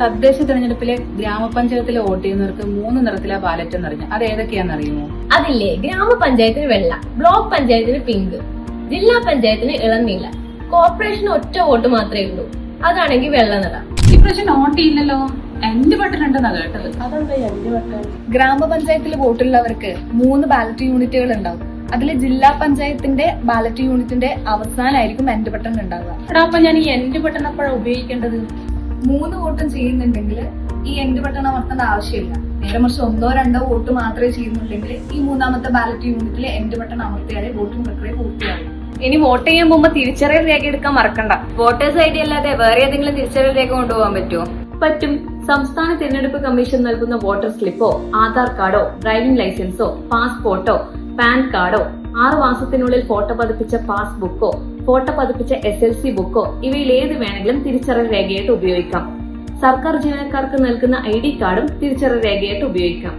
തദ്ദേശ തെരഞ്ഞെടുപ്പിലെ ഗ്രാമപഞ്ചായത്തിലെ വോട്ട് ചെയ്യുന്നവർക്ക് മൂന്ന് നിറത്തിലെ ബാലറ്റ് എന്നറിഞ്ഞു. അത് ഏതൊക്കെയാണെന്ന് അറിയുമോ അതില്ലേ ഗ്രാമപഞ്ചായത്തിന് വെള്ള ബ്ലോക്ക് പഞ്ചായത്തിന് പിങ്ക് ജില്ലാ പഞ്ചായത്തിന് ഇളനീല കോർപ്പറേഷന് ഒറ്റ വോട്ട് മാത്രമേ ഉള്ളൂ. അതാണെങ്കിൽ വെള്ള നിറ. ഇപ്രാവശ്യം നോട്ട് ചെയ്യില്ലല്ലോ? എന്റെ ബട്ടൺ ഉണ്ടെന്നാ കേട്ടത്. ഗ്രാമപഞ്ചായത്തിൽ വോട്ടുള്ളവർക്ക് മൂന്ന് ബാലറ്റ് യൂണിറ്റുകൾ ഉണ്ടാവും. അതിൽ ജില്ലാ പഞ്ചായത്തിന്റെ ബാലറ്റ് യൂണിറ്റിന്റെ അവസാനമായിരിക്കും എൻഡ് ബട്ടൺ ഉണ്ടാവുക. അപ്പൊ ഞാൻ ഈ എന്റെ ബട്ടൺ അപ്പോഴാണ് ഉപയോഗിക്കേണ്ടത്? മൂന്ന് വോട്ടും ചെയ്യുന്നുണ്ടെങ്കിൽ ഈ എൻഡ് ബട്ടൺ അമർത്തേണ്ട ആവശ്യമില്ല. നേരെ മറിച്ച് ഒന്നോ രണ്ടോ വോട്ട് മാത്രമേ ചെയ്യുന്നുണ്ടെങ്കിൽ ഈ മൂന്നാമത്തെ ബാലറ്റ് യൂണിറ്റിൽ എൻഡ് ബട്ടൺ അമർത്തിയാലേ വോട്ടിംഗ് പ്രക്രിയ പൂർത്തിയാകും ഇനി വോട്ട് ചെയ്യാൻ പോകുമ്പോൾ തിരിച്ചറിയൽ രേഖ എടുക്കാൻ മറക്കണ്ട. വോട്ടേഴ്സ് ഐ ഡി അല്ലാതെ വേറെ ഏതെങ്കിലും തിരിച്ചറിയൽ രേഖ കൊണ്ടുപോകാൻ പറ്റുമോ? പറ്റും. സംസ്ഥാന തിരഞ്ഞെടുപ്പ് കമ്മീഷൻ നൽകുന്ന വോട്ടർ സ്ലിപ്പോ ആധാർ കാർഡോ ഡ്രൈവിംഗ് ലൈസൻസോ പാസ്പോർട്ടോ പാൻ കാർഡോ? ആറു മാസത്തിനുള്ളിൽ ഫോട്ടോ പതിപ്പിച്ച പാസ്ബുക്കോ ഫോട്ടോ പതിപ്പിച്ച എസ് എൽ സി ബുക്കോ ഇവയിൽ ഏത് വേണമെങ്കിലും തിരിച്ചറിയൽ രേഖയായിട്ട് ഉപയോഗിക്കാം. സർക്കാർ ജീവനക്കാർക്ക് നൽകുന്ന ഐ ഡി കാർഡും തിരിച്ചറിയൽ രേഖയായിട്ട് ഉപയോഗിക്കാം.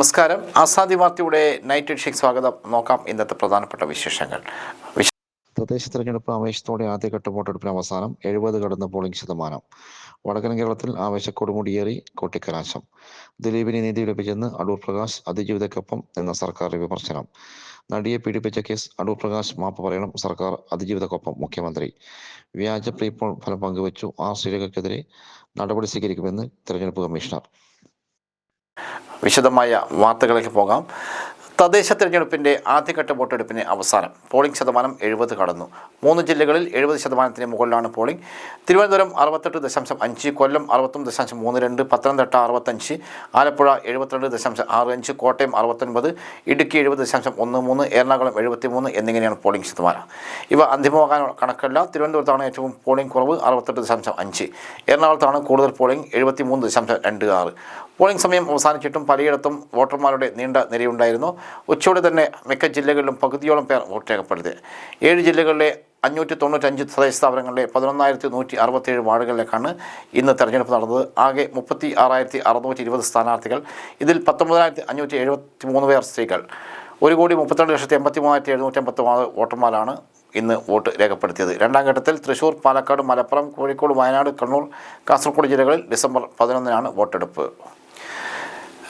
നമസ്കാരം. ആസാദി വാർത്തയുടെ നൈറ്റ് എഡിഷൻ സ്വാഗതം. നോക്കാം ഇന്നത്തെ പ്രധാനപ്പെട്ട വിശേഷങ്ങൾ. വിശ- തദ്ദേശ തെരഞ്ഞെടുപ്പ് ആവേശത്തോടെ ആദ്യഘട്ട വോട്ടെടുപ്പിന് അവസാനം എഴുപത് കടന്ന പോളിംഗ് ശതമാനം. വടക്കൻ കേരളത്തിൽ ആവേശക്കോട് മുടിയേറി കൊട്ടിക്കലാശം. ദിലീപിനെ നീതി ലഭിച്ചെന്ന് അടൂർ പ്രകാശ് അതിജീവിതക്കൊപ്പം എന്ന സർക്കാർ വിമർശനം. നടിയെ പീഡിപ്പിച്ച കേസ് അടൂർ പ്രകാശ് മാപ്പ് പറയണം. സർക്കാർ അതിജീവിതക്കൊപ്പം മുഖ്യമന്ത്രി. വ്യാജ പ്രീപോൾ ഫലം പങ്കുവച്ചു. ആർ ശ്രീരേഖയ്ക്കെതിരെ നടപടി സ്വീകരിക്കുമെന്ന് തെരഞ്ഞെടുപ്പ് കമ്മീഷണർ. വിശദമായ വാർത്തകളിലേക്ക് പോകാം. തദ്ദേശ തെരഞ്ഞെടുപ്പിന്റെ ആദ്യഘട്ട വോട്ടെടുപ്പിന് അവസാനം പോളിംഗ് ശതമാനം എഴുപത് കടന്നു. മൂന്ന് ജില്ലകളിൽ എഴുപത് ശതമാനത്തിന് മുകളിലാണ് പോളിംഗ്. തിരുവനന്തപുരം അറുപത്തെട്ട് ദശാംശം അഞ്ച് കൊല്ലം അറുപത്തൊന്ന് ദശാംശം മൂന്ന് രണ്ട് പത്തനംതിട്ട അറുപത്തഞ്ച് ആലപ്പുഴ എഴുപത്തിരണ്ട് ദശാംശം ആറ് അഞ്ച് കോട്ടയം അറുപത്തൊൻപത് ഇടുക്കി എഴുപത് ദശാംശം ഒന്ന് മൂന്ന് എറണാകുളം എഴുപത്തി മൂന്ന് എന്നിങ്ങനെയാണ് പോളിംഗ് ശതമാനം. ഇവ അന്തിമമാകാൻ കണക്കല്ല. തിരുവനന്തപുരത്താണ് ഏറ്റവും പോളിംഗ് കുറവ് അറുപത്തെട്ട് ദശാംശം അഞ്ച്. എറണാകുളത്താണ് കൂടുതൽ പോളിംഗ് എഴുപത്തി മൂന്ന് ദശാംശം രണ്ട് ആറ്. പോളിംഗ് സമയം അവസാനിച്ചിട്ടും പലയിടത്തും വോട്ടർമാരുടെ നീണ്ട നിരയുണ്ടായിരുന്നു. ഉച്ചയോടെ തന്നെ മിക്ക ജില്ലകളിലും പകുതിയോളം പേർ വോട്ട് രേഖപ്പെടുത്തി. ഏഴ് ജില്ലകളിലെ അഞ്ഞൂറ്റി തൊണ്ണൂറ്റഞ്ച് തദ്ദേശ സ്ഥാപനങ്ങളിലെ പതിനൊന്നായിരത്തി നൂറ്റി അറുപത്തേഴ് വാർഡുകളിലേക്കാണ് ഇന്ന് തെരഞ്ഞെടുപ്പ് നടന്നത്. ആകെ മുപ്പത്തി ആറായിരത്തി അറുന്നൂറ്റി ഇരുപത് സ്ഥാനാർത്ഥികൾ. ഇതിൽ പത്തൊമ്പതിനായിരത്തി അഞ്ഞൂറ്റി എഴുപത്തി മൂന്ന് പേർ സ്ത്രീകൾ. ഒരു കോടി മുപ്പത്തിരണ്ട് ലക്ഷത്തി എൺപത്തി മൂവായിരത്തി എഴുന്നൂറ്റി എൺപത്തി മൂന്ന് വോട്ടർമാരാണ് ഇന്ന് വോട്ട് രേഖപ്പെടുത്തിയത്. രണ്ടാം ഘട്ടത്തിൽ തൃശൂർ പാലക്കാട് മലപ്പുറം കോഴിക്കോട് വയനാട് കണ്ണൂർ കാസർഗോഡ് ജില്ലകളിൽ ഡിസംബർ പതിനൊന്നിനാണ് വോട്ടെടുപ്പ്.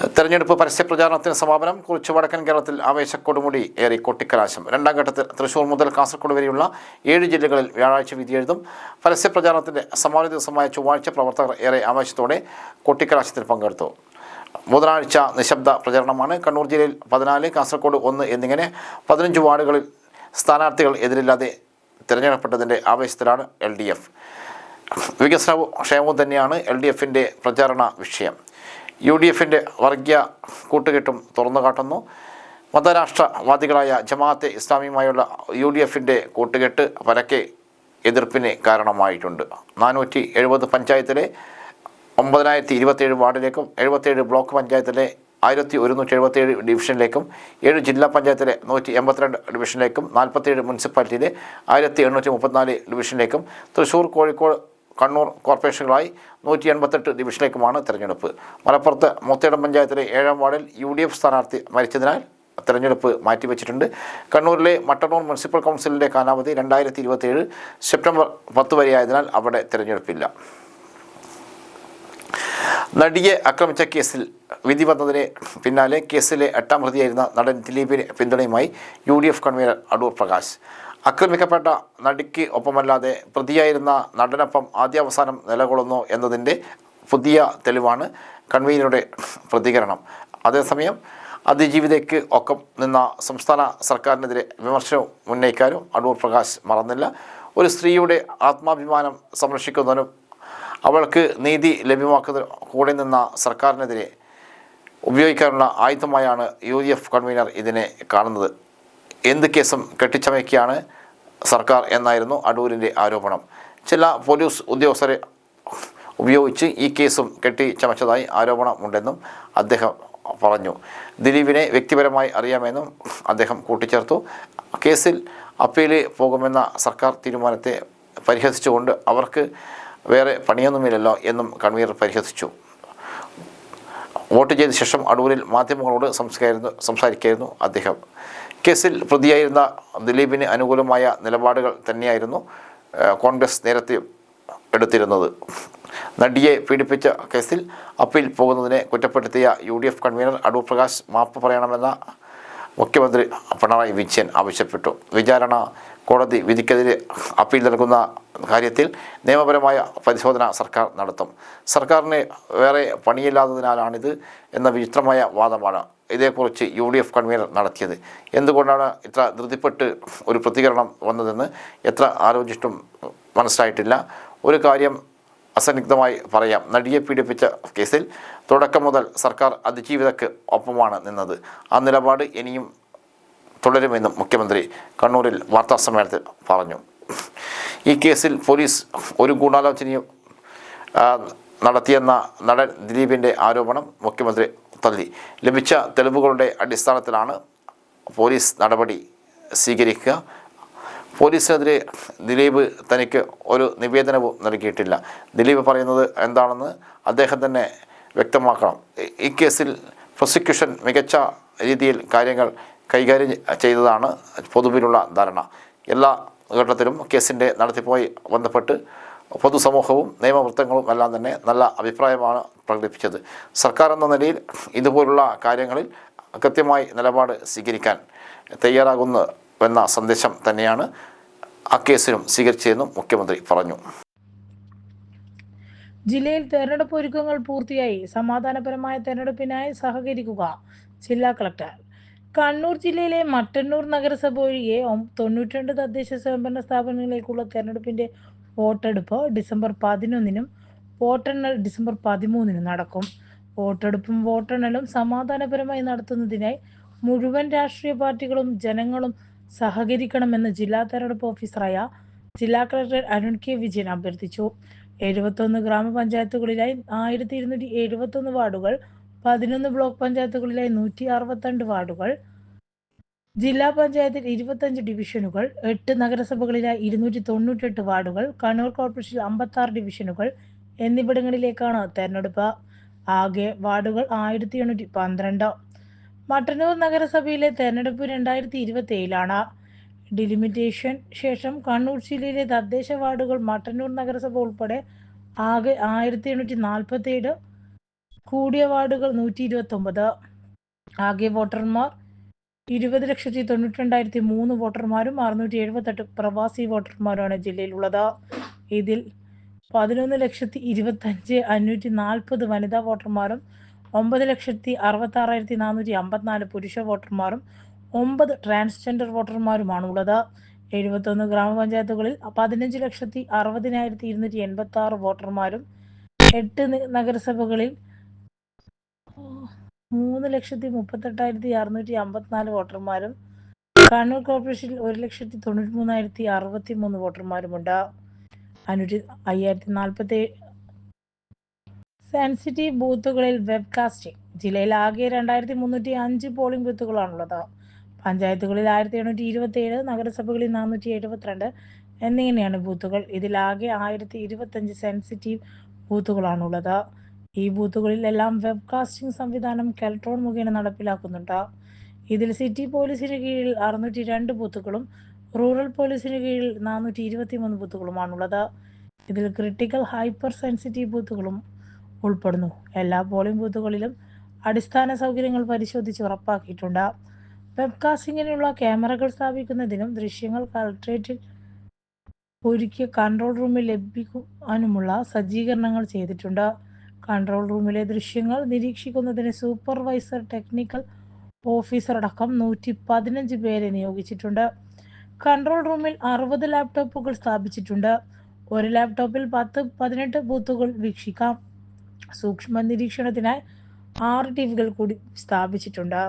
തെരഞ്ഞെടുപ്പ് പരസ്യ പ്രചാരണത്തിന് സമാപനം. കുറിച്ച് വടക്കൻ കേരളത്തിൽ ആവേശ കൊടുമുടി ഏറി കൊട്ടിക്കലാശം. രണ്ടാം ഘട്ടത്തിൽ തൃശൂർ മുതൽ കാസർഗോഡ് വരെയുള്ള ഏഴ് ജില്ലകളിൽ വ്യാഴാഴ്ച വിധിയെഴുതും പരസ്യപ്രചാരണത്തിന്റെ സമാന ദിവസമായ ചൊവ്വാഴ്ച പ്രവർത്തകർ ഏറെ ആവേശത്തോടെ കൊട്ടിക്കലാശത്തിൽ പങ്കെടുത്തു. ബുധനാഴ്ച നിശബ്ദ പ്രചരണമാണ്. കണ്ണൂർ ജില്ലയിൽ പതിനാല് കാസർഗോഡ് ഒന്ന് എന്നിങ്ങനെ പതിനഞ്ച് വാർഡുകളിൽ സ്ഥാനാർത്ഥികൾ എതിരില്ലാതെ തിരഞ്ഞെടുക്കപ്പെട്ടതിന്റെ ആവേശത്തിലാണ് എൽ ഡി എഫ്. വികസനവും ക്ഷേമവും തന്നെയാണ് എൽ ഡി എഫിന്റെ പ്രചാരണ വിഷയം. യു ഡി എഫിന്റെ വർഗീയ കൂട്ടുകെട്ടും തുറന്നു കാട്ടുന്നു. മതരാഷ്ട്രവാദികളായ ജമാഅത്തെ ഇസ്ലാമിയുമായുള്ള യു ഡി എഫിന്റെ കൂട്ടുകെട്ട് പരക്കെ എതിർപ്പിന് കാരണമായിട്ടുണ്ട്. നാനൂറ്റി എഴുപത് പഞ്ചായത്തിലെ ഒമ്പതിനായിരത്തി ഇരുപത്തേഴ് വാർഡിലേക്കും എഴുപത്തേഴ് ബ്ലോക്ക് പഞ്ചായത്തിലെ ആയിരത്തി ഒരുന്നൂറ്റി എഴുപത്തേഴ് ഡിവിഷനിലേക്കും ഏഴ് ജില്ലാ പഞ്ചായത്തിലെ നൂറ്റി എൺപത്തിരണ്ട് ഡിവിഷനിലേക്കും നാൽപ്പത്തേഴ് മുനിസിപ്പാലിറ്റിയിലെ ആയിരത്തി എണ്ണൂറ്റി മുപ്പത്തിനാല് ഡിവിഷനിലേക്കും തൃശ്ശൂർ കോഴിക്കോട് കണ്ണൂർ കോർപ്പറേഷനുകളായി നൂറ്റി എൺപത്തെട്ട് ഡിവിഷനിലേക്കുമാണ് തെരഞ്ഞെടുപ്പ്. മലപ്പുറത്ത് മുത്തേടം പഞ്ചായത്തിലെ ഏഴാം വാർഡിൽ യു ഡി എഫ് സ്ഥാനാർത്ഥി മരിച്ചതിനാൽ തെരഞ്ഞെടുപ്പ് മാറ്റിവെച്ചിട്ടുണ്ട്. കണ്ണൂരിലെ മട്ടന്നൂർ മുനിസിപ്പൽ കൗൺസിലിന്റെ കാലാവധി രണ്ടായിരത്തി ഇരുപത്തിയേഴ് സെപ്റ്റംബർ പത്ത് വരെയായതിനാൽ അവിടെ തെരഞ്ഞെടുപ്പില്ല. നടിയെ ആക്രമിച്ച കേസിൽ വിധി വന്നതിന് പിന്നാലെ കേസിലെ എട്ടാം പ്രതിയായിരുന്ന നടൻ ദിലീപിന് പിന്തുണയുമായി U D F convener Adoor Prakash. ആക്രമിക്കപ്പെട്ട നടിക്ക് ഒപ്പമല്ലാതെ പ്രതിയായിരുന്ന നടനൊപ്പം ആദ്യാവസാനം നിലകൊള്ളുന്നു എന്നതിന്റെ പുതിയ തെളിവാണ് കൺവീനറുടെ പ്രതികരണം. അതേസമയം അതിജീവിതയ്ക്ക് ഒക്കം നിന്ന സംസ്ഥാന സർക്കാരിനെതിരെ വിമർശനം ഉന്നയിക്കാനും അടൂർ പ്രകാശ് മറന്നില്ല. ഒരു സ്ത്രീയുടെ ആത്മാഭിമാനം സംരക്ഷിക്കുന്നതിനും അവൾക്ക് നീതി ലഭ്യമാക്കുന്നതിനും കൂടെ നിന്ന സർക്കാരിനെതിരെ ഉപയോഗിക്കാനുള്ള ആയുധമായാണ് യു ഡി എഫ് കൺവീനർ ഇതിനെ കാണുന്നത്. എന്ത് കേസും കെട്ടിച്ചമയ്ക്കുകയാണ് സർക്കാർ എന്നായിരുന്നു അടൂരിന്റെ ആരോപണം. ചില പോലീസ് ഉദ്യോഗസ്ഥരെ ഉപയോഗിച്ച് ഈ കേസും കെട്ടിച്ചമച്ചതായി ആരോപണമുണ്ടെന്നും അദ്ദേഹം പറഞ്ഞു. ദിലീപിനെ വ്യക്തിപരമായി അറിയാമെന്നും അദ്ദേഹം കൂട്ടിച്ചേർത്തു. കേസിൽ അപ്പീൽ പോകുമെന്ന സർക്കാർ തീരുമാനത്തെ പരിഹസിച്ചുകൊണ്ട് അവർക്ക് വേറെ പണിയൊന്നുമില്ലല്ലോ എന്നും കൺവീനർ പരിഹസിച്ചു. വോട്ട് ചെയ്ത ശേഷം അടൂരിൽ മാധ്യമങ്ങളോട് സംസാരിക്കുന്നു സംസാരിക്കുകയായിരുന്നു അദ്ദേഹം. കേസിൽ പ്രതിയായിരുന്ന ദിലീപിന് അനുകൂലമായ നിലപാടുകൾ തന്നെയായിരുന്നു കോൺഗ്രസ് നേരത്തെ എടുത്തിരുന്നത്. നടിയെ പീഡിപ്പിച്ച കേസിൽ അപ്പീൽ പോകുന്നതിനെ കുറ്റപ്പെടുത്തിയ U D F convener Adoor Prakash മാപ്പ് പറയണമെന്ന മുഖ്യമന്ത്രി പിണറായി വിജയൻ ആവശ്യപ്പെട്ടു. വിചാരണ കോടതി വിധിക്കെതിരെ അപ്പീൽ നൽകുന്ന കാര്യത്തിൽ നിയമപരമായ പരിശോധന സർക്കാർ നടത്തും. സർക്കാരിന് വേറെ പണിയില്ലാത്തതിനാലാണിത് എന്ന വിചിത്രമായ വാദമാണ് ഇതേക്കുറിച്ച് യു ഡി എഫ് കൺവീനർ നടത്തിയത്. എന്തുകൊണ്ടാണ് ഇത്ര ധൃതിപ്പെട്ട് ഒരു പ്രതികരണം വന്നതെന്ന് എത്ര ആലോചിച്ചിട്ടും മനസ്സിലായിട്ടില്ല. ഒരു കാര്യം അസന്നിഗ്ധമായി പറയാം. നടിയെ പീഡിപ്പിച്ച കേസിൽ തുടക്കം മുതൽ സർക്കാർ അതിജീവിതക്ക് ഒപ്പമാണ് നിന്നത്. ആ നിലപാട് ഇനിയും തുടരുമെന്നും മുഖ്യമന്ത്രി കണ്ണൂരിൽ വാർത്താസമ്മേളനത്തിൽ പറഞ്ഞു. ഈ കേസിൽ പോലീസ് ഒരു ഗൂഢാലോചനയും നടത്തിയെന്ന നടൻ ദിലീപിന്റെ ആരോപണം മുഖ്യമന്ത്രി തള്ളി. ലഭിച്ച തെളിവുകളുടെ അടിസ്ഥാനത്തിലാണ് പോലീസ് നടപടി സ്വീകരിക്കുക. പോലീസിനെതിരെ ദിലീപ് തനിക്ക് ഒരു നിവേദനവും നൽകിയിട്ടില്ല. ദിലീപ് പറയുന്നത് എന്താണെന്ന് അദ്ദേഹം തന്നെ വ്യക്തമാക്കണം. ഈ- കേസിൽ പ്രോസിക്യൂഷൻ മികച്ച രീതിയിൽ കാര്യങ്ങൾ കൈകാര്യം ചെയ്തതാണ് പൊതുവിലുള്ള ധാരണ. എല്ലാ ഘട്ടത്തിലും കേസിന്റെ നടത്തിപ്പോയി ബന്ധപ്പെട്ട് പൊതുസമൂഹവും നിയമവൃത്തങ്ങളും എല്ലാം തന്നെ നല്ല അഭിപ്രായമാണ് പ്രകടിപ്പിച്ചത്. സർക്കാർ എന്ന നിലയിൽ ഇതുപോലുള്ള കാര്യങ്ങളിൽ കൃത്യമായി നിലപാട് സ്വീകരിക്കാൻ തയ്യാറാകുന്നു എന്ന സന്ദേശം തന്നെയാണ് ആ കേസിലും സ്വീകരിച്ചതെന്നും മുഖ്യമന്ത്രി പറഞ്ഞു. ജില്ലയിൽ തെരഞ്ഞെടുപ്പ് ഒരുക്കങ്ങൾ പൂർത്തിയായി സമാധാനപരമായ തെരഞ്ഞെടുപ്പിനായി സഹകരിക്കുക ജില്ലാ കളക്ടർ. കണ്ണൂർ ജില്ലയിലെ മട്ടന്നൂർ നഗരസഭ ഒഴികെ തൊണ്ണൂറ്റി തൊണ്ണൂറ്റിരണ്ട് തദ്ദേശ സ്വയംഭരണ സ്ഥാപനങ്ങളിലേക്കുള്ള തെരഞ്ഞെടുപ്പിന്റെ വോട്ടെടുപ്പ് ഡിസംബർ പതിനൊന്നിനും വോട്ടെണ്ണൽ ഡിസംബർ പതിമൂന്നിനും നടക്കും. വോട്ടെടുപ്പും വോട്ടെണ്ണലും സമാധാനപരമായി നടത്തുന്നതിനായി മുഴുവൻ രാഷ്ട്രീയ പാർട്ടികളും ജനങ്ങളും സഹകരിക്കണമെന്ന് ജില്ലാ തെരഞ്ഞെടുപ്പ് ഓഫീസറായ ജില്ലാ കളക്ടർ അരുൺ കെ വിജയൻ അഭ്യർത്ഥിച്ചു. എഴുപത്തൊന്ന് ഗ്രാമപഞ്ചായത്തുകളിലായി ആയിരത്തി ഇരുന്നൂറ്റി എഴുപത്തൊന്ന് വാർഡുകൾ പതിനൊന്ന് ബ്ലോക്ക് പഞ്ചായത്തുകളിലായി നൂറ്റി അറുപത്തിരണ്ട് വാർഡുകൾ ജില്ലാ പഞ്ചായത്തിൽ ഇരുപത്തഞ്ച് ഡിവിഷനുകൾ എട്ട് നഗരസഭകളിലായി ഇരുന്നൂറ്റി തൊണ്ണൂറ്റെട്ട് വാർഡുകൾ കണ്ണൂർ കോർപ്പറേഷനിൽ അമ്പത്തി ആറ് ഡിവിഷനുകൾ എന്നിവിടങ്ങളിലേക്കാണ് തെരഞ്ഞെടുപ്പ്. ആകെ വാർഡുകൾ ആയിരത്തി എണ്ണൂറ്റി പന്ത്രണ്ട്. മട്ടന്നൂർ നഗരസഭയിലെ തെരഞ്ഞെടുപ്പ് രണ്ടായിരത്തി ഇരുപത്തി ഏഴിലാണ് ഡിലിമിറ്റേഷൻ ശേഷം കണ്ണൂർ ജില്ലയിലെ തദ്ദേശ വാർഡുകൾ മട്ടന്നൂർ നഗരസഭ ഉൾപ്പെടെ ആകെ ആയിരത്തി എണ്ണൂറ്റി നാൽപ്പത്തി ഏഴ് കൂടിയ വാർഡുകൾ നൂറ്റി ഇരുപത്തി ഒമ്പത് ആകെ വോട്ടർമാർ ഇരുപത് ലക്ഷത്തി തൊണ്ണൂറ്റി രണ്ടായിരത്തി മൂന്ന് വോട്ടർമാരും അറുന്നൂറ്റി എഴുപത്തെട്ട് പ്രവാസി വോട്ടർമാരുമാണ് ജില്ലയിലുള്ളത്. ഇതിൽ പതിനൊന്ന് ലക്ഷത്തി ഇരുപത്തഞ്ച് അഞ്ഞൂറ്റി നാൽപ്പത് വനിതാ വോട്ടർമാരും ഒമ്പത് ലക്ഷത്തി അറുപത്തി ആറായിരത്തി നാനൂറ്റി അമ്പത്തിനാല് പുരുഷ വോട്ടർമാരും ഒമ്പത് ട്രാൻസ്ജെൻഡർ വോട്ടർമാരുമാണ് ഉള്ളത് എഴുപത്തൊന്ന് ഗ്രാമപഞ്ചായത്തുകളിൽ പതിനഞ്ച് ലക്ഷത്തി അറുപതിനായിരത്തി ഇരുന്നൂറ്റി എൺപത്തി ആറ് വോട്ടർമാരും എട്ട് നഗരസഭകളിൽ മൂന്ന് ലക്ഷത്തി മുപ്പത്തെട്ടായിരത്തി അറുന്നൂറ്റി അമ്പത്തിനാല് വോട്ടർമാരും കണ്ണൂർ കോർപ്പറേഷനിൽ ഒരു ലക്ഷത്തി തൊണ്ണൂറ്റി മൂന്നായിരത്തി അറുപത്തി മൂന്ന് വോട്ടർമാരുമുണ്ട്. അഞ്ഞൂറ്റി അയ്യായിരത്തി നാൽപ്പത്തി സെൻസിറ്റീവ് ബൂത്തുകളിൽ വെബ്കാസ്റ്റിംഗ്. ജില്ലയിൽ ആകെ രണ്ടായിരത്തി മുന്നൂറ്റി അഞ്ച് പോളിംഗ് ബൂത്തുകളാണുള്ളത്. പഞ്ചായത്തുകളിൽ ആയിരത്തി എണ്ണൂറ്റി ഇരുപത്തി ഏഴ് നഗരസഭകളിൽ നാനൂറ്റി എഴുപത്തിരണ്ട് എന്നിങ്ങനെയാണ് ബൂത്തുകൾ. ഇതിൽ ആകെ ആയിരത്തി ഇരുപത്തഞ്ച് സെൻസിറ്റീവ് ബൂത്തുകളാണുള്ളത്. ഈ ബൂത്തുകളിലെല്ലാം വെബ്കാസ്റ്റിംഗ് സംവിധാനം കെൽട്രോൺ മുഖേന നടപ്പിലാക്കുന്നുണ്ട്. ഇതിൽ സിറ്റി പോലീസിന് കീഴിൽ അറുന്നൂറ്റി രണ്ട് ബൂത്തുകളും റൂറൽ പോലീസിന് കീഴിൽ നാനൂറ്റി ഇരുപത്തി മൂന്ന് ബൂത്തുകളുമാണുള്ളത്. ഇതിൽ ക്രിട്ടിക്കൽ ഹൈപ്പർ സെൻസിറ്റീവ് ബൂത്തുകളും ഉൾപ്പെടുന്നു. എല്ലാ പോളിംഗ് ബൂത്തുകളിലും അടിസ്ഥാന സൗകര്യങ്ങൾ പരിശോധിച്ച് ഉറപ്പാക്കിയിട്ടുണ്ട്. വെബ്കാസ്റ്റിങ്ങിനുള്ള ക്യാമറകൾ സ്ഥാപിക്കുന്നതിനും ദൃശ്യങ്ങൾ കളക്ട്രേറ്റിൽ ഒരുക്കിയ കൺട്രോൾ റൂമിൽ ലഭിക്കാനുമുള്ള സജ്ജീകരണങ്ങൾ ചെയ്തിട്ടുണ്ട്. കൺട്രോൾ റൂമിലെ ദൃശ്യങ്ങൾ നിരീക്ഷിക്കുന്നതിന് സൂപ്പർവൈസർ ടെക്നിക്കൽ ഓഫീസർ അടക്കം നൂറ്റി പതിനഞ്ച് പേരെ നിയോഗിച്ചിട്ടുണ്ട്. കൺട്രോൾ റൂമിൽ അറുപത് ലാപ്ടോപ്പുകൾ സ്ഥാപിച്ചിട്ടുണ്ട്. ഒരു ലാപ്ടോപ്പിൽ പത്ത് പതിനെട്ട് ബൂത്തുകൾ വീക്ഷിക്കാം. സൂക്ഷ്മ നിരീക്ഷണത്തിനായി ആറ് ടി വികൾ കൂടി സ്ഥാപിച്ചിട്ടുണ്ട്.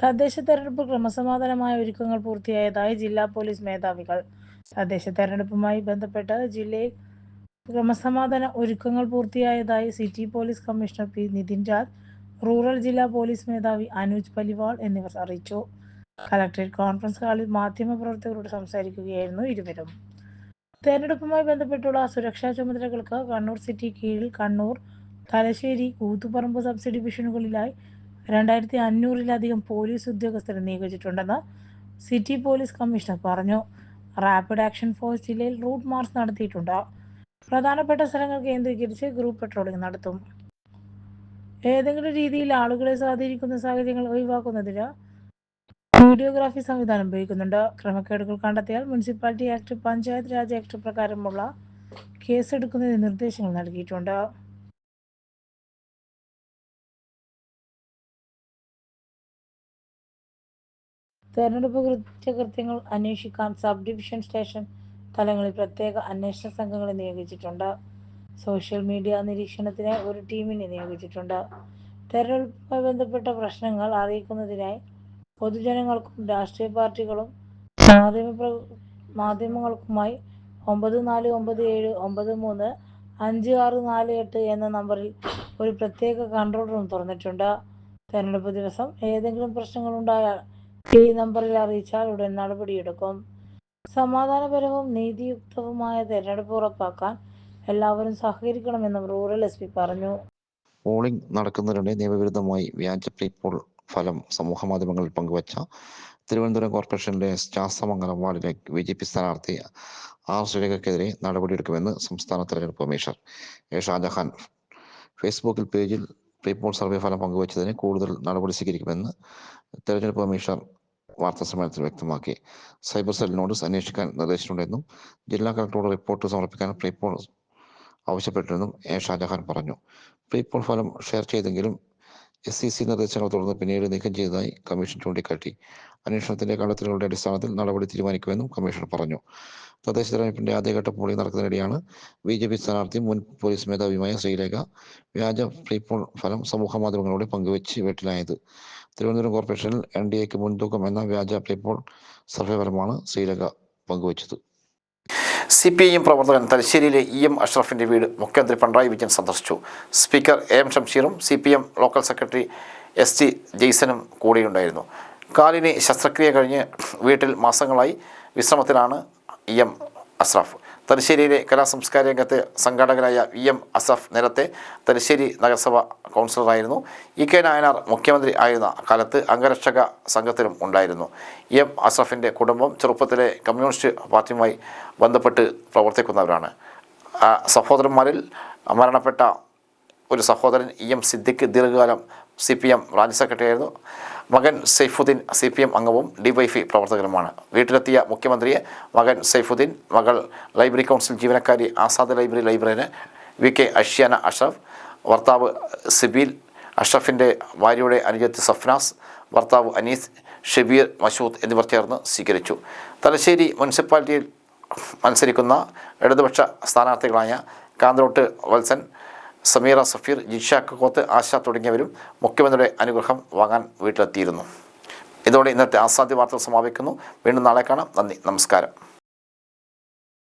തദ്ദേശ തെരഞ്ഞെടുപ്പ് ക്രമസമാധാനമായ ഒരുക്കങ്ങൾ പൂർത്തിയായതായി ജില്ലാ പോലീസ് മേധാവികൾ. തദ്ദേശ തെരഞ്ഞെടുപ്പുമായി ബന്ധപ്പെട്ട് ജില്ലയിൽ ക്രമസമാധാന ഒരുക്കങ്ങൾ പൂർത്തിയായതായി city police commissioner P. Nitin Raj rural ജില്ലാ പോലീസ് മേധാവി അനൂജ് പലിവാൾ എന്നിവർ അറിയിച്ചു. കളക്ടറേറ്റ് കോൺഫറൻസ് ഹാളിൽ മാധ്യമപ്രവർത്തകരോട് സംസാരിക്കുകയായിരുന്നു ഇരുവരും. തെരഞ്ഞെടുപ്പുമായി ബന്ധപ്പെട്ടുള്ള സുരക്ഷാ ചുമതലകൾക്ക് കണ്ണൂർ സിറ്റി കീഴിൽ കണ്ണൂർ തലശ്ശേരി കൂത്തുപറമ്പ് സബ്സിഡി ഡിവിഷനുകളിലായി രണ്ടായിരത്തി അഞ്ഞൂറിലധികം പോലീസ് ഉദ്യോഗസ്ഥരെ നിയോഗിച്ചിട്ടുണ്ടെന്ന് സിറ്റി പോലീസ് കമ്മീഷണർ പറഞ്ഞു. റാപ്പിഡ് ആക്ഷൻ ഫോഴ്സ് ജില്ലയിൽ റൂട്ട് മാർച്ച് നടത്തിയിട്ടുണ്ട്. പ്രധാനപ്പെട്ട സ്ഥലങ്ങൾ കേന്ദ്രീകരിച്ച് ഗ്രൂപ്പ് പെട്രോളിംഗ് നടത്തും. ഏതെങ്കിലും രീതിയിൽ ആളുകളെ സ്വാധീനിക്കുന്ന സാഹചര്യങ്ങൾ ഒഴിവാക്കുന്നതിന് വീഡിയോഗ്രാഫി സംവിധാനം ഉപയോഗിക്കുന്നുണ്ട്. ക്രമക്കേടുകൾ കണ്ടെത്തിയാൽ municipality act panchayat raj act പ്രകാരമുള്ള കേസെടുക്കുന്നതിന് നിർദ്ദേശങ്ങൾ നൽകിയിട്ടുണ്ട്. തെരഞ്ഞെടുപ്പ് കുറ്റകൃത്യങ്ങൾ അന്വേഷിക്കാൻ സബ് ഡിവിഷൻ സ്റ്റേഷൻ തലങ്ങളിൽ പ്രത്യേക അന്വേഷണ സംഘങ്ങളെ നിയോഗിച്ചിട്ടുണ്ട്. സോഷ്യൽ മീഡിയ നിരീക്ഷണത്തിന് ഒരു ടീമിനെ നിയോഗിച്ചിട്ടുണ്ട്. തെരഞ്ഞെടുപ്പുമായി ബന്ധപ്പെട്ട പ്രശ്നങ്ങൾ അറിയിക്കുന്നതിനായി പൊതുജനങ്ങൾക്കും രാഷ്ട്രീയ പാർട്ടികളും മാധ്യമ മാധ്യമങ്ങൾക്കുമായി ഒമ്പത് നാല് ഒമ്പത് ഏഴ് ഒമ്പത് മൂന്ന് അഞ്ച് ആറ് നാല് എട്ട് എന്ന നമ്പറിൽ ഒരു പ്രത്യേക കൺട്രോൾ റൂം തുറന്നിട്ടുണ്ട്. തെരഞ്ഞെടുപ്പ് ദിവസം ഏതെങ്കിലും പ്രശ്നങ്ങളുണ്ടായാൽ ഈ നമ്പറിൽ അറിയിച്ചാൽ ഉടൻ നടപടിയെടുക്കും. സമാധാനപരവും നീതിയുക്തവുമായ തെരഞ്ഞെടുപ്പ് ഉറപ്പാക്കാൻ എല്ലാവരും സഹകരിക്കണമെന്നും റൂറൽ എസ് പി പറഞ്ഞു. പോളിംഗ് നടക്കുന്നതിനിടെ നിയമവിരുദ്ധമായി വ്യാജ പ്രീപോൾ ഫലം സമൂഹമാധ്യമങ്ങളിൽ പങ്കുവച്ച തിരുവനന്തപുരം കോർപ്പറേഷനിലെ ശാസ്തമംഗലം വാർഡിലെ ബി ജെ പി സ്ഥാനാർത്ഥി ആർ ശ്രീലേഖയ്ക്കെതിരെ നടപടിയെടുക്കുമെന്ന് സംസ്ഥാന തെരഞ്ഞെടുപ്പ് കമ്മീഷണർ എ ഷാജഹാൻ ഫേസ്ബുക്കിൽ പേജിൽ പ്രീപോൾ സർവേ ഫലം പങ്കുവച്ചതിന് കൂടുതൽ നടപടി സ്വീകരിക്കുമെന്ന് തെരഞ്ഞെടുപ്പ് കമ്മീഷണർ വാർത്താ സമ്മേളനത്തിൽ വ്യക്തമാക്കി. സൈബർ സെൽ നോട്ടീസ് അന്വേഷിക്കാൻ നിർദ്ദേശിച്ചിട്ടുണ്ടെന്നും ജില്ലാ കളക്ടറോട് റിപ്പോർട്ട് സമർപ്പിക്കാൻ പ്രീപോൾ ആവശ്യപ്പെട്ടിരുന്നും എ. ഷാജഹാൻ പറഞ്ഞു. പ്രീപോൾ ഫലം ഷെയർ ചെയ്തെങ്കിലും എസ് സി സി നിർദ്ദേശങ്ങൾ തുടർന്ന് പിന്നീട് നീക്കം ചെയ്തതായി കമ്മീഷൻ ചൂണ്ടിക്കാട്ടി. അന്വേഷണത്തിന്റെ കണ്ടെത്തലുകളുടെ അടിസ്ഥാനത്തിൽ നടപടി തീരുമാനിക്കുമെന്നും കമ്മീഷൻ പറഞ്ഞു. തദ്ദേശ തെരഞ്ഞെടുപ്പിന്റെ ആദ്യഘട്ട പോളിംഗ് നടക്കുന്നതിനിടെയാണ് ബി ജെ പി സ്ഥാനാർത്ഥി മുൻ പോലീസ് മേധാവിയുമായ ശ്രീലേഖ വ്യാജ പ്രീപോൾ ഫലം സമൂഹ മാധ്യമങ്ങളിലൂടെ പങ്കുവച്ച് വീട്ടിലായത്. തിരുവനന്തപുരം കോർപ്പറേഷനിൽ എൻ ഡി എക്ക് മുൻതൂക്കം എന്ന വ്യാജ പ്രീപോൾ സർവേ ഫലമാണ് ശ്രീലങ്ക പങ്കുവച്ചത്. സി പി എം പ്രവർത്തകൻ തലശ്ശേരിയിലെ ഇ എം അഷ്റഫിന്റെ വീട് മുഖ്യമന്ത്രി പിണറായി വിജയൻ സന്ദർശിച്ചു. Speaker A M ഷംഷീറും C P M local secretary S T ജെയ്സനും കൂടെയുണ്ടായിരുന്നു. കാലിന് ശസ്ത്രക്രിയ കഴിഞ്ഞ് വീട്ടിൽ മാസങ്ങളായി വിശ്രമത്തിലാണ് ഇ എം അഷ്റഫ്. തലശ്ശേരിയിലെ കലാസംസ്കാര രംഗത്തെ സംഘാടകനായ വി എം അസഫ് നേരത്തെ തലശ്ശേരി നഗരസഭ കൗൺസിലറായിരുന്നു. ഇ കെ നായനാർ മുഖ്യമന്ത്രി ആയിരുന്ന കാലത്ത് അംഗരക്ഷക സംഘത്തിലും ഉണ്ടായിരുന്നു. എം അസഫിന്റെ കുടുംബം ചെറുപ്പത്തിലെ കമ്മ്യൂണിസ്റ്റ് പാർട്ടിയുമായി ബന്ധപ്പെട്ട് പ്രവർത്തിക്കുന്നവരാണ്. സഹോദരന്മാരിൽ മരണപ്പെട്ട ഒരു സഹോദരൻ ഇ എം സിദ്ദിഖ് ദീർഘകാലം C P M branch secretary ആയിരുന്നു മകൻ സൈഫുദ്ദീൻ സി പി എം അംഗവും ഡിവൈഫി പ്രവർത്തകരുമാണ് വീട്ടിലെത്തിയ മുഖ്യമന്ത്രിയെ മകൻ സൈഫുദ്ദീൻ മകൾ ലൈബ്രറി കൗൺസിൽ ജീവനക്കാരി ആസാദ് ലൈബ്രറി ലൈബ്രറിയന് വി കെ അഷ്യാന അഷ്റഫ് ഭർത്താവ് സിബിൽ അഷ്റഫിന്റെ ഭാര്യയുടെ അനുജത്ത് സഫ്നാസ് ഭർത്താവ് അനീസ് ഷബീർ മഷൂദ് എന്നിവർ ചേർന്ന് സ്വീകരിച്ചു. തലശ്ശേരി മുനിസിപ്പാലിറ്റിയിൽ മത്സരിക്കുന്ന ഇടതുപക്ഷ സ്ഥാനാർത്ഥികളായ കാന്തോട്ട് വത്സൻ സമീറ സഫീർ ജിഷ കക്കോത്ത് ആശ തുടങ്ങിയവരും മുഖ്യമന്ത്രിയുടെ അനുഗ്രഹം വാങ്ങാൻ വീട്ടിലെത്തിയിരുന്നു. ഇതോടെ ഇന്നത്തെ ആസാദ്യ വാർത്തകൾ സമാപിക്കുന്നു. വീണ്ടും നാളെ കാണാം. നന്ദി. നമസ്കാരം.